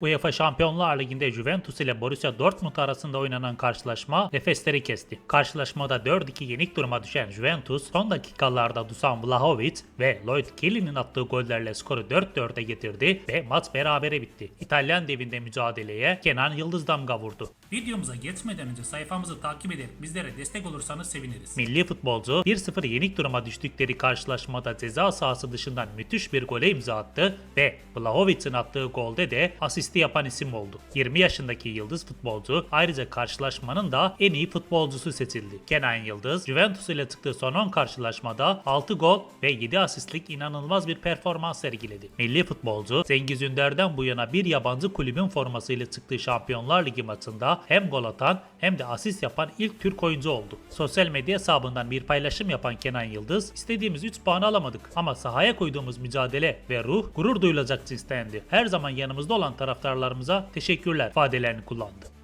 UEFA Şampiyonlar Ligi'nde Juventus ile Borussia Dortmund arasında oynanan karşılaşma nefesleri kesti. Karşılaşmada 4-2 yenik duruma düşen Juventus son dakikalarda Dusan Vlahovic ve Lloyd Kelly'nin attığı gollerle skoru 4-4'e getirdi ve maç berabere bitti. İtalyan devinde mücadeleye Kenan Yıldız damga vurdu. Videomuza geçmeden önce sayfamızı takip ederek bizlere destek olursanız seviniriz. Milli futbolcu 1-0 yenik duruma düştükleri karşılaşmada ceza sahası dışından müthiş bir gole imza attı ve Vlahovic'in attığı golde de asisti yapan isim oldu. 20 yaşındaki Yıldız futbolcu ayrıca karşılaşmanın da en iyi futbolcusu seçildi. Kenan Yıldız, Juventus ile çıktığı son 10 karşılaşmada 6 gol ve 7 asistlik inanılmaz bir performans sergiledi. Milli futbolcu Cengiz Ünder'den bu yana bir yabancı kulübün formasıyla çıktığı Şampiyonlar Ligi maçında hem gol atan hem de asist yapan ilk Türk oyuncu oldu. Sosyal medya hesabından bir paylaşım yapan Kenan Yıldız, istediğimiz 3 puanı alamadık ama sahaya koyduğumuz mücadele ve ruh gurur duyulacak cinstendi. Her zaman yanımızda olan taraftarlarımıza teşekkürler ifadelerini kullandı.